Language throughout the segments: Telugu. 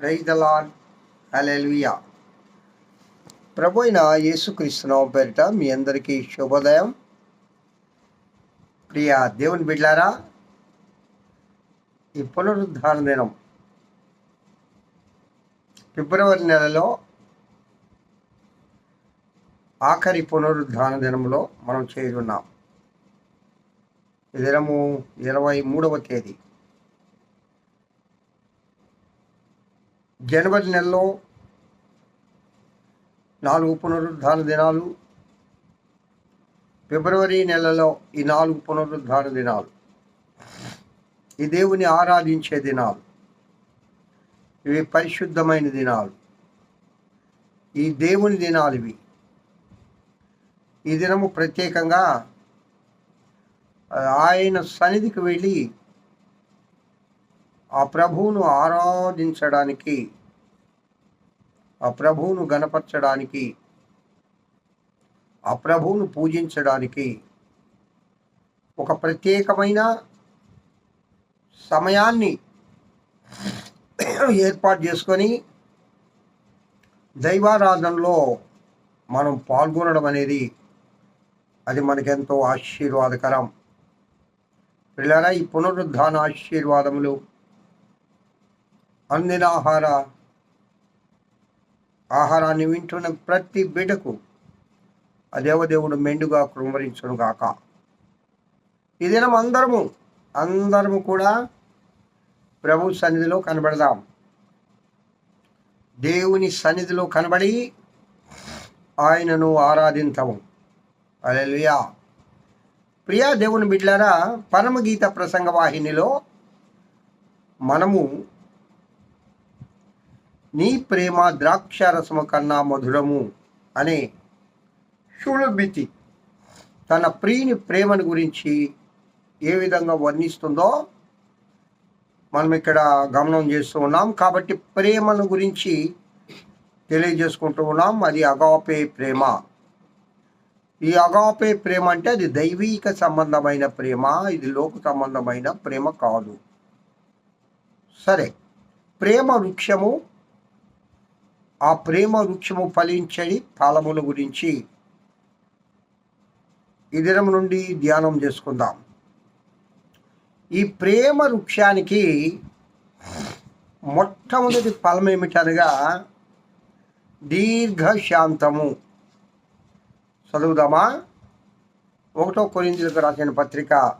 ప్రైజ్ ద లాడ్ హల్లెలూయా ప్రభు అయిన యేసుక్రీస్తునామ పేరిట మీ అందరికీ శుభోదయం. ప్రియ దేవుని బిడ్లారా ఈ పునరుద్ధాన దినం ఫిబ్రవరి నెలలో ఆఖరి పునరుద్ధాన దినంలో మనం చేరున్నాం ఈ దినము ఇరవై మూడవ తేదీ. జనవరి నెలలో నాలుగు పునరుద్ధార దినాలు ఫిబ్రవరి నెలలో ఈ నాలుగు పునరుద్ధార దినాలు. ఈ దేవుని ఆరాధించే దినాలు. ఇవి పరిశుద్ధమైన దినాలు. ఈ దేవుని దినాలు ఇవి. ఈ దినము ప్రత్యేకంగా ఆయన సన్నిధికి వెళ్ళి ఆ ప్రభువును ఆరాధించడానికి ఆ ప్రభువును గణపరచడానికి ఆ ప్రభువును పూజించడానికి ఒక ప్రత్యేకమైన సమయాన్ని ఏర్పాటు చేసుకొని దైవారాధనలో మనం పాల్గొనడం అనేది అది మనకెంతో ఆశీర్వాదకరం. పిల్లరా ఈ పునరుద్ధాన ఆశీర్వాదములు అందిన ఆహార ఆహారాన్ని వింటున్న ప్రతి బిడ్డకు ఆ దేవదేవుడు మెండుగా కృమరించును గాక. ఈ దినం అందరము అందరము కూడా ప్రభు సన్నిధిలో కనబడదాం. దేవుని సన్నిధిలో కనబడి ఆయనను ఆరాధించము. అలెలుయా ప్రియా దేవుని బిడ్లారా పరమగీత ప్రసంగ వాహినిలో మనము నీ ప్రేమ ద్రాక్షారసము కన్నా మధురము అనే షుళబితి తన ప్రియుని ప్రేమను గురించి ఏ విధంగా వర్ణిస్తుందో మనం ఇక్కడ గమనం చేస్తూ ఉన్నాం. కాబట్టి ప్రేమను గురించి తెలియజేసుకుంటూ ఉన్నాం. అది అగాపే ప్రేమ. ఈ అగాపే ప్రేమ అంటే అది దైవీక సంబంధమైన ప్రేమ. ఇది లోక సంబంధమైన ప్రేమ కాదు. సరే. ప్రేమ వృక్షము ఆ ప్రేమ వృక్షము ఫలించని ఫలముల గురించి ఈ దినం నుండి ధ్యానం చేసుకుందాం. ఈ ప్రేమ వృక్షానికి మొట్టమొదటి ఫలం ఏమిటనగా దీర్ఘశాంతము. చదువుదామా? ఒకటో కొరిందులకు రాసిన పత్రిక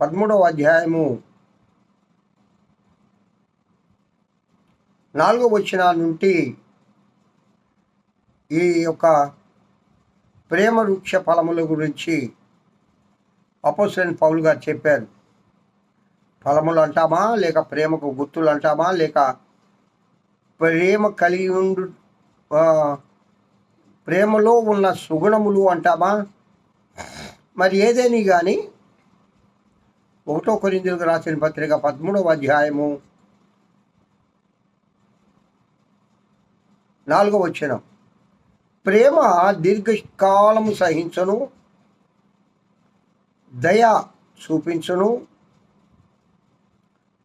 పదమూడవ అధ్యాయము నాలుగో వచ్చిన నుండి ఈ యొక్క ప్రేమ వృక్ష ఫలముల గురించి అపోసరైన పౌలు గారు చెప్పారు. ఫలములు అంటామా? లేక ప్రేమకు గుర్తులు అంటామా? లేక ప్రేమ కలిగి ఉండు ప్రేమలో ఉన్న సుగుణములు అంటామా? మరి ఏదేని కానీ ఒకటో కొరిందులకు రాసిన పత్రిక పదమూడవ అధ్యాయము నాలుగో వచ్చిన ప్రేమ దీర్ఘకాలము సహించను దయ చూపించును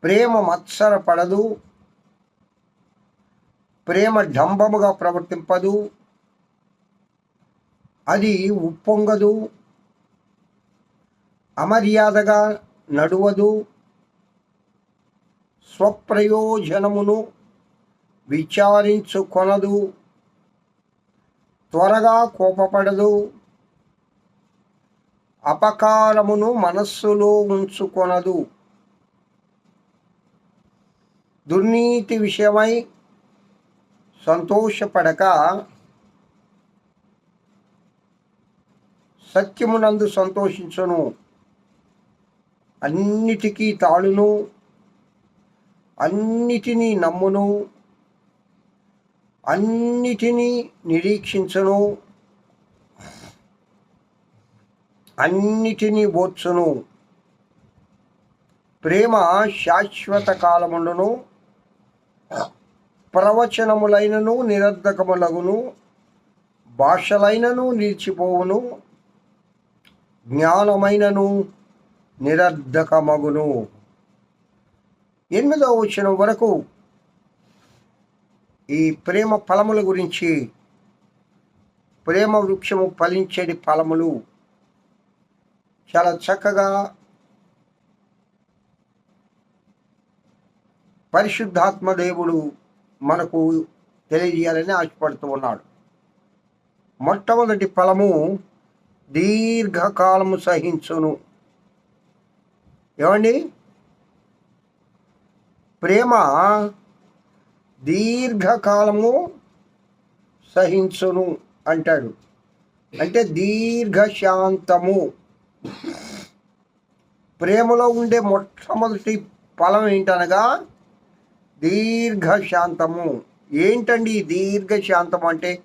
ప్రేమ మత్సరపడదు ప్రేమ డంబముగా ప్రవర్తింపదు అది ఉప్పొంగదు అమర్యాదగా నడువదు స్వప్రయోజనమును విచారించుకొనదు త్వరగా కోపపడదు. అపకారమును మనస్సులో ఉంచుకొనదు. దుర్నీతి విషయమై సంతోషపడక సత్యమునందు సంతోషించును. అన్నిటికీ తాళును అన్నిటినీ నమ్మును. అన్నిటినీ నిరీక్షించను. అన్నిటినీ బోత్సను ప్రేమ శాశ్వత కాలముండును ప్రవచనములైనను నిరర్ధకములగును భాషలైనను నిలిచిపోవును జ్ఞానమైనను నిరర్ధకమగును. ఎనిమిదవ వచనం వరకు ఈ ప్రేమ ఫలముల గురించి ప్రేమ వృక్షము ఫలించేటి ఫలములు. చాలా చక్కగా పరిశుద్ధాత్మ దేవుడు మనకు తెలియజేయాలని ఆశపడుతూ ఉన్నాడు. మొట్టమొదటి ఫలము దీర్ఘకాలము సహించును. ఏమండి? ప్రేమ దీర్ఘకాలము సహించును అంటాడు. అంటే దీర్ఘశాంతము. ప్రేమలో ఉండే మొట్టమొదటి ఫలం ఏంటనగా దీర్ఘశాంతము. ఏంటండి ఈ దీర్ఘశాంతము అంటే?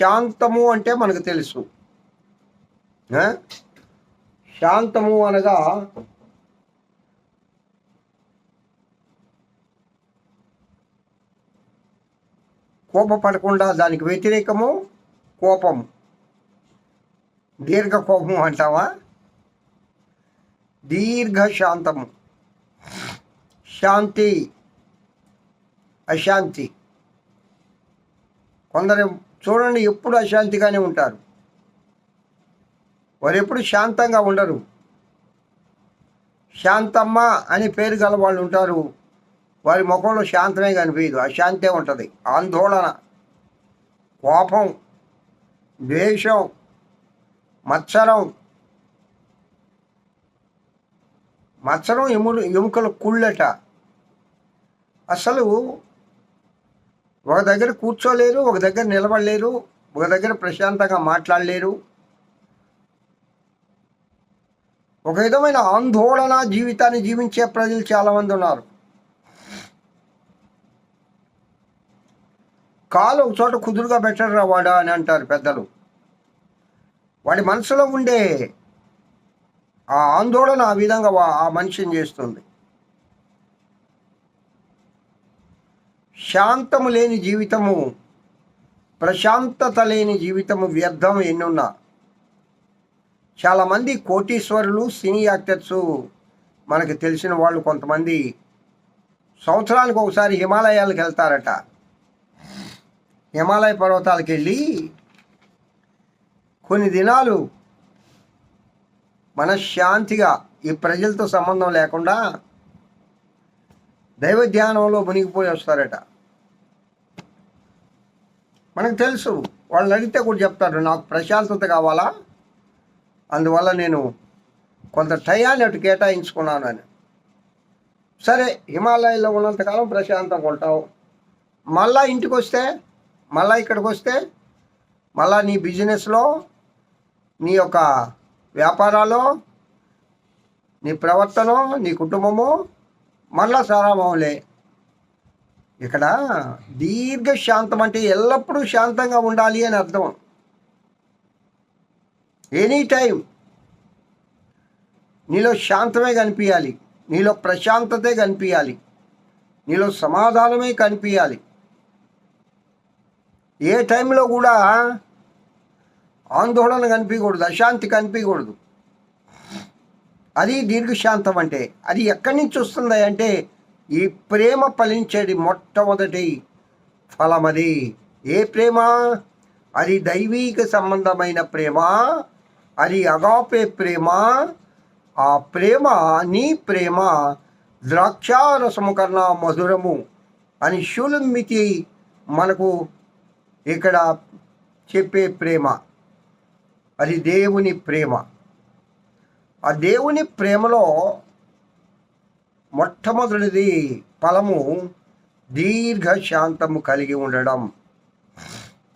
శాంతము అంటే మనకు తెలుసు. శాంతము అనగా కోపపడకుండా దానికి వ్యతిరేకము కోపము. దీర్ఘ కోపము అంటావా? దీర్ఘ శాంతము. శాంతి అశాంతి. కొందరు చూడండి ఎప్పుడు అశాంతిగానే ఉంటారు. వారు ఎప్పుడు శాంతంగా ఉండరు. శాంతమ్మ అని పేరు గల వాళ్ళు ఉంటారు. వారి ముఖంలో శాంతమే కనిపించదు. అశాంతే ఉంటుంది. ఆందోళన కోపం ద్వేషం మత్సరం. మత్సరం ఎముడు ఎముకల కుళ్ళట. అసలు ఒక దగ్గర కూర్చోలేరు ఒక దగ్గర నిలబడలేరు ఒక దగ్గర ప్రశాంతంగా మాట్లాడలేరు. ఒక విధమైన ఆందోళన జీవితాన్ని జీవించే ప్రజలు చాలామంది ఉన్నారు. కాలు ఒక చోట కుదురుగా పెట్టరా వాడా అని అంటారు పెద్దలు. వాడి మనసులో ఉండే ఆ ఆందోళన ఆ విధంగా వా- ఆ మనిషిని చేస్తుంది. శాంతము లేని జీవితము ప్రశాంతత లేని జీవితము వ్యర్థం ఎన్నున్నా. చాలామంది కోటీశ్వరులు సినీ యాక్టర్స్ మనకు తెలిసిన వాళ్ళు కొంతమంది సంవత్సరానికి ఒకసారి హిమాలయాలకు వెళ్తారట. హిమాలయ పర్వతాలకు వెళ్ళి కొన్ని దినాలు మనశ్శాంతిగా ఈ ప్రజలతో సంబంధం లేకుండా దైవ ధ్యానంలో మునిగిపోయి వస్తారట. మనకు తెలుసు వాళ్ళు అడిగితే కూడా చెప్తారు నాకు ప్రశాంతత కావాలా? అందువల్ల నేను కొంత టయాన్ని అటు కేటాయించుకున్నాను అని. సరే హిమాలయాల్లో ఉన్నంతకాలం ప్రశాంతంగా ఉంటావు. మళ్ళా ఇంటికి వస్తే మళ్ళీ ఇక్కడికి వస్తే మళ్ళీ నీ బిజినెస్లో నీ యొక్క వ్యాపారాల్లో నీ ప్రవర్తన నీ కుటుంబము మళ్ళా సారామవులే ఇక్కడ దీర్ఘ శాంతం అంటే ఎల్లప్పుడూ శాంతంగా ఉండాలి అని అర్థం. ఎనీ టైం నీలో శాంతమే కనిపించాలి నీలో ప్రశాంతతే కనిపించాలి నీలో సమాధానమే కనిపించాలి ఏ టైంలో కూడా ఆందోళన కనిపించకూడదు అశాంతి కనిపించకూడదు. అది దీర్ఘశాంతం అంటే అది ఎక్కడి నుంచి వస్తుంది అంటే ఈ ప్రేమ ఫలించేది మొట్టమొదటి ఫలం అది. ఏ ప్రేమ? అది దైవీక సంబంధమైన ప్రేమ అది అగాపే ప్రేమ ఆ ప్రేమ నీ ప్రేమ ద్రాక్షారసము కన్నా మధురము అని శూలమితి మనకు ఇక్కడ చెప్పే ప్రేమ. అది దేవుని ప్రేమ. ఆ దేవుని ప్రేమలో మొట్టమొదటిది ఫలము దీర్ఘ శాంతము కలిగి ఉండడం.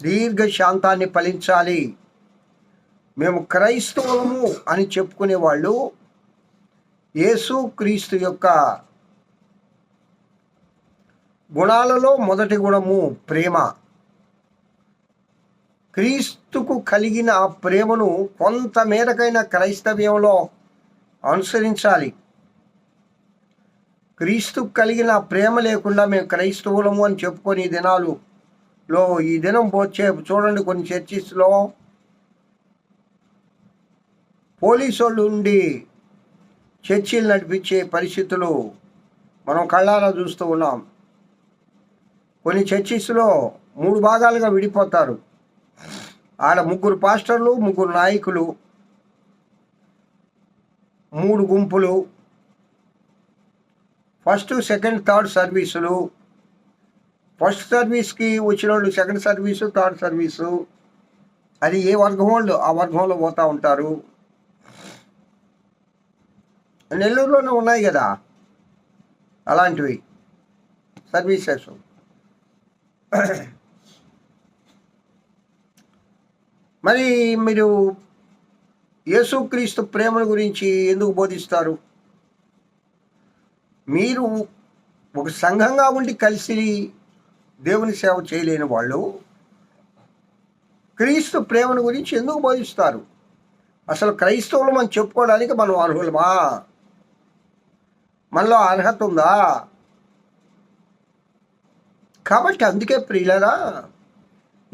దీర్ఘ శాంతాన్ని ఫలించాలి. మేము క్రైస్తవము అని చెప్పుకునే వాళ్ళు యేసు క్రీస్తు యొక్క గుణాలలో మొదటి గుణము ప్రేమ. క్రీస్తుకు కలిగిన ఆ ప్రేమను కొంత మేరకైన క్రైస్తవ్యంలో అనుసరించాలి. క్రీస్తు కలిగిన ప్రేమ లేకుండా మేము క్రైస్తవులము అని చెప్పుకొని దినాలు లో ఈ దినం పోచే చూడండి కొన్ని చర్చిస్లో. పోలీసు వాళ్ళు ఉండి చర్చిలు నడిపించే పరిస్థితులు మనం కళ్ళారా చూస్తూ ఉన్నాం. కొన్ని చర్చిస్లో మూడు భాగాలుగా విడిపోతారు. ఆడ ముగ్గురు పాస్టర్లు ముగ్గురు నాయకులు మూడు గుంపులు ఫస్ట్ సెకండ్ థర్డ్ సర్వీసులు. ఫస్ట్ సర్వీస్కి వచ్చిన వాళ్ళు సెకండ్ సర్వీసు థర్డ్ సర్వీసు. అది ఏ వర్గం వాళ్ళు? ఆ వర్గంలో పోతూ ఉంటారు. నెల్లూరులోనే ఉన్నాయి కదా అలాంటివి. సర్వీసెస్. మరి మీరు యేసుక్రీస్తు ప్రేమల గురించి ఎందుకు బోధిస్తారు? మీరు ఒక సంఘంగా ఉండి కలిసి దేవుని సేవ చేయలేని వాళ్ళు క్రీస్తు ప్రేమను గురించి ఎందుకు బోధిస్తారు? అసలు క్రైస్తవులు మనం చెప్పుకోవడానికి మనం అర్హులమా? మనలో అర్హత ఉందా? కాబట్టి అందుకే ప్రియులరా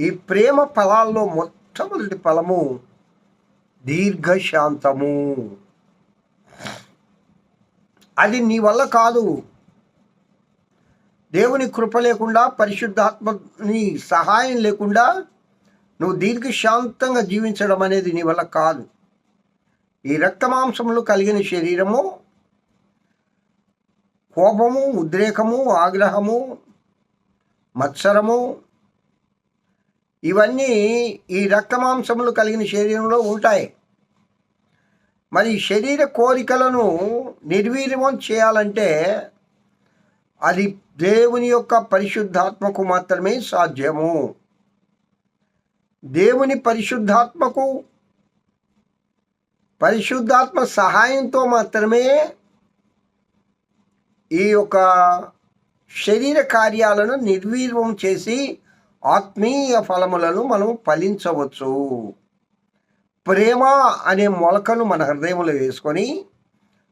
ఈ ప్రేమ ఫలాల్లో మొట్టమొదటి ఫలము దీర్ఘశాంతము. అది నీ వల్ల కాదు. దేవుని కృప లేకుండా పరిశుద్ధాత్మని సహాయం లేకుండా నువ్వు దీర్ఘశాంతంగా జీవించడం అనేది నీ వల్ల కాదు. ఈ రక్తమాంసములు కలిగిన శరీరము కోపము ఉద్రేకము ఆగ్రహము మత్సరము ఇవన్నీ ఈ రక్తమాంసములు కలిగిన శరీరంలో ఉంటాయి. మరి శరీర కోరికలను నిర్వీర్యం చేయాలంటే అది దేవుని యొక్క పరిశుద్ధాత్మకు మాత్రమే సాధ్యము. దేవుని పరిశుద్ధాత్మకు పరిశుద్ధాత్మ సహాయంతో మాత్రమే ఈ యొక్క శరీర కార్యాలను నిర్వీర్యం చేసి ఆత్మీయ ఫలములను మనం ఫలించవచ్చు. ప్రేమ అనే మొలకను మన హృదయంలో వేసుకొని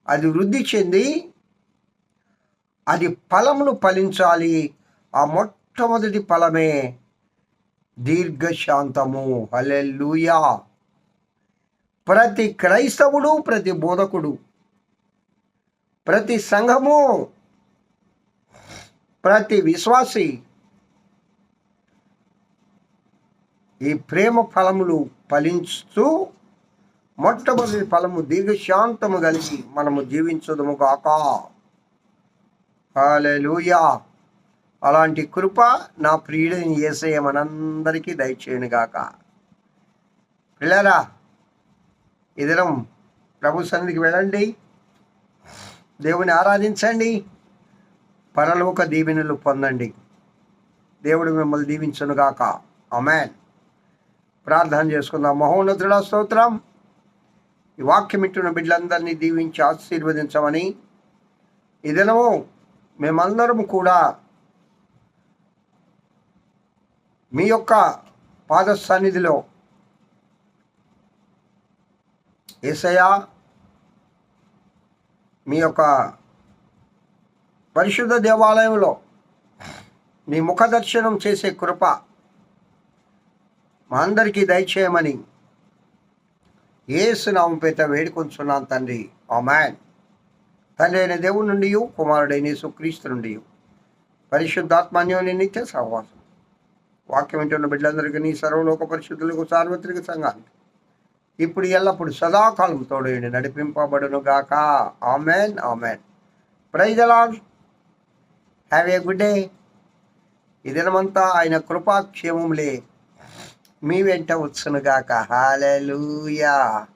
అది వృద్ధి చెంది అది ఫలమును ఫలించాలి. ఆ మొట్టమొదటి ఫలమే దీర్ఘశాంతము. హలెల్లుయా. ప్రతి క్రైస్తవుడు ప్రతి బోధకుడు ప్రతి సంఘము ప్రతి విశ్వాసి ఈ ప్రేమ ఫలములు ఫలించుతూ మొట్టమొదటి ఫలము దీర్ఘశాంతము కలిగి మనము జీవించదము కాక. హూయా అలాంటి కృప నా ప్రియుడిని ఏసయ్య మనందరికీ దయచేయను గాక. పిల్లరా ఈ దినం ప్రభు సన్నిధికి వెళ్ళండి. దేవుని ఆరాధించండి. పరలోక దీవెనలు పొందండి. దేవుడు మిమ్మల్ని దీవించునుగాక అమెన్ ప్రార్థన చేసుకుందాం. మహోన్నతుడ స్తోత్రం. ఈ వాక్యం ఇట్టున్న బిడ్డలందరినీ దీవించి ఆశీర్వదించమని ఇదనము మేమందరం కూడా మీ యొక్క పాద సన్నిధిలో ఏసయా మీ యొక్క పరిశుద్ధ దేవాలయంలో మీ ముఖ దర్శనం చేసే కృప మా అందరికీ దయచేయమని ఏసునామం పేత వేడుకొంచున్నాను తండ్రి. ఆ మ్యాన్ తండ్రి అయిన దేవుడి నుండి కుమారుడైన సుక్రీస్తు నుండి పరిశుద్ధాత్మాన్యోని నిత్య సహవాసం. వాక్యం వింటున్న బిడ్డలందరికీ నీ సర్వలోక పరిశుద్ధులకు సార్వత్రిక సంఘానికి ఇప్పుడు ఎల్లప్పుడు సదాకాలం తోడేయండి నడిపింపబడును గాక amen amen. Praise the Lord have a good day. ఈ దినమంతా ఆయన కృపాక్షేమములే. మీ వెంట వచ్చునుగాక. హాలూయా